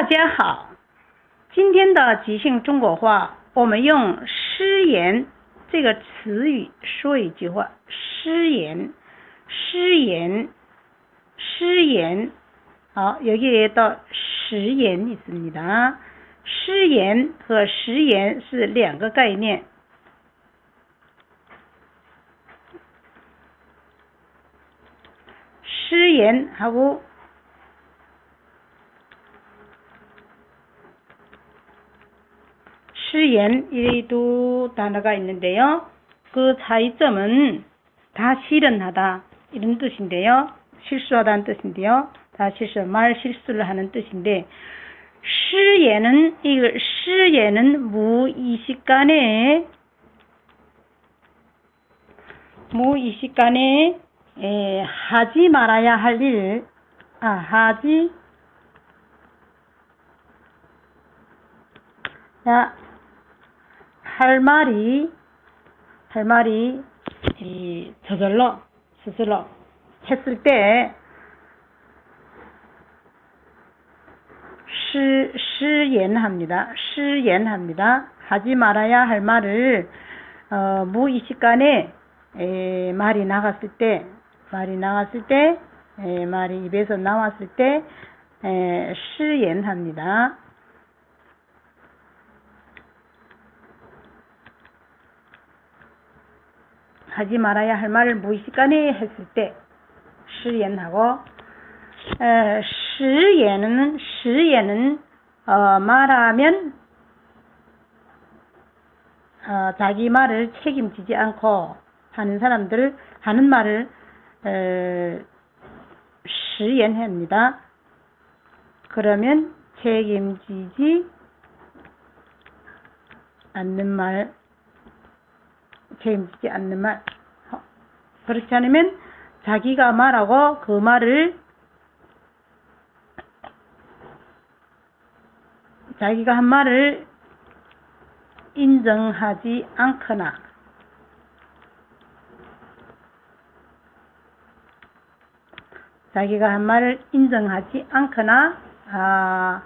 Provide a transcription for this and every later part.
大家好，今天的即兴中国话，我们用诗言这个词语说一句话。诗言，诗言，诗言。好，여기에도시연있습니다诗言和实言是两个概念。诗言하고 이두 단어가 있는데요. 그 차이점은 다 실현하다 이런 뜻인데요. 실수하다는 뜻인데요. 다 실수, 말 실수를 하는 뜻인데 시예는 이 시예는 무의식간에 무의식간에 에, 하지 말아야 할 일, 아, 하지 야, 할 말이 할 말이 이 저절로 스스로 했을 때 시, 시연합니다. 시연합니다. 하지 말아야 할 말을 어, 무의식간에 에, 말이 나갔을 때 말이 나갔을 때 에, 말이 입에서 나왔을 때 에, 시연합니다. 하지 말아야 할 말을 무의식간에 했을 때 시연하고 시연은 시연은 어, 말하면 어, 자기 말을 책임지지 않고 하는 사람들 하는 말을 에, 시연합니다. 그러면 책임지지 않는 말 책임지지 않는 말. 그렇지 않으면 자기가 말하고 그 말을 자기가 한 말을 인정하지 않거나. 자기가 한 말을 인정하지 않거나 아,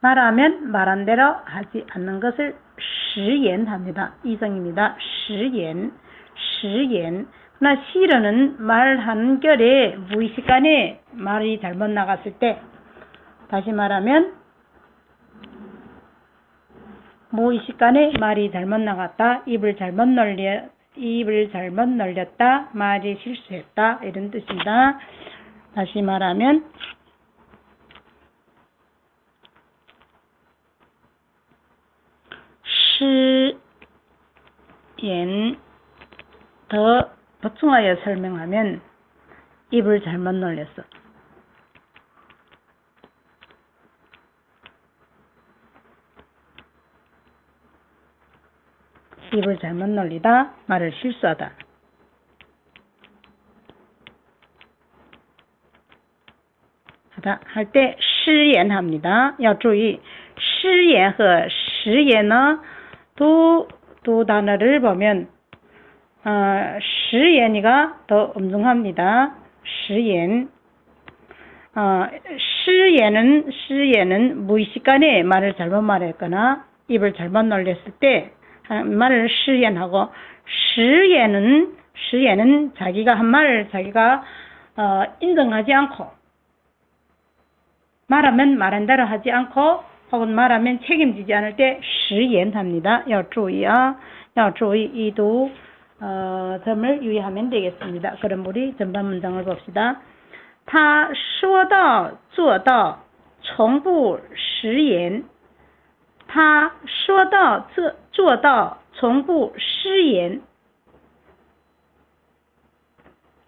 말하면 말한 대로 하지 않는 것을 시연합니다. 이성입니다. 시연, 시연. 나 실현은 말 한결에 무의식간에 말이 잘못 나갔을 때 다시 말하면 무의식간에 말이 잘못 나갔다. 입을 잘못 놀려 입을 잘못 놀렸다. 말이 실수했다. 이런 뜻입니다. 다시 말하면 시연 더 보충하여 설명하면 입을 잘못 놀렸어. 입을 잘못 놀리다, 말을 실수하다. 하다 할 때 시연합니다. 要注意，诗言和实言呢， 두두 단어를 보면 어, 시연이가 더 엄중합니다. 시연. 어, 시연은 시연은 무의식간에 말을 잘못 말했거나 입을 잘못 놀렸을 때 말을 시연하고 시연은 시연은 자기가 한 말을 자기가 어, 인정하지 않고 말하면 말한 대로 하지 않고 혹은 말하면 책임지지 않을 때 시연합니다. 要注意啊要注意이도 어, 점을 유의하면 되겠습니다. 그럼 우리 전반 문장을 봅시다. 他说到做到从不食言他说到做做到从不食言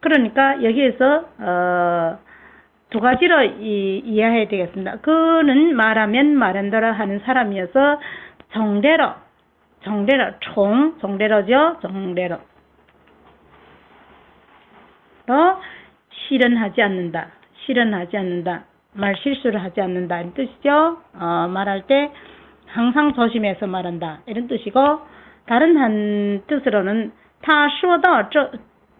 그러니까 여기에서 어, 두 가지로 이, 이해해야 되겠습니다. 그는 말하면 말한 대로 하는 사람이어서 정대로 정대로 총 정대로죠 정대로 어 실현하지 않는다 실현하지 않는다 말 실수를 하지 않는다 이런 뜻이죠 어, 말할 때 항상 조심해서 말한다 이런 뜻이고 다른 한 뜻으로는 他说到这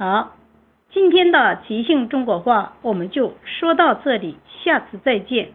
好，今天的即兴中国话我们就说到这里，下次再见。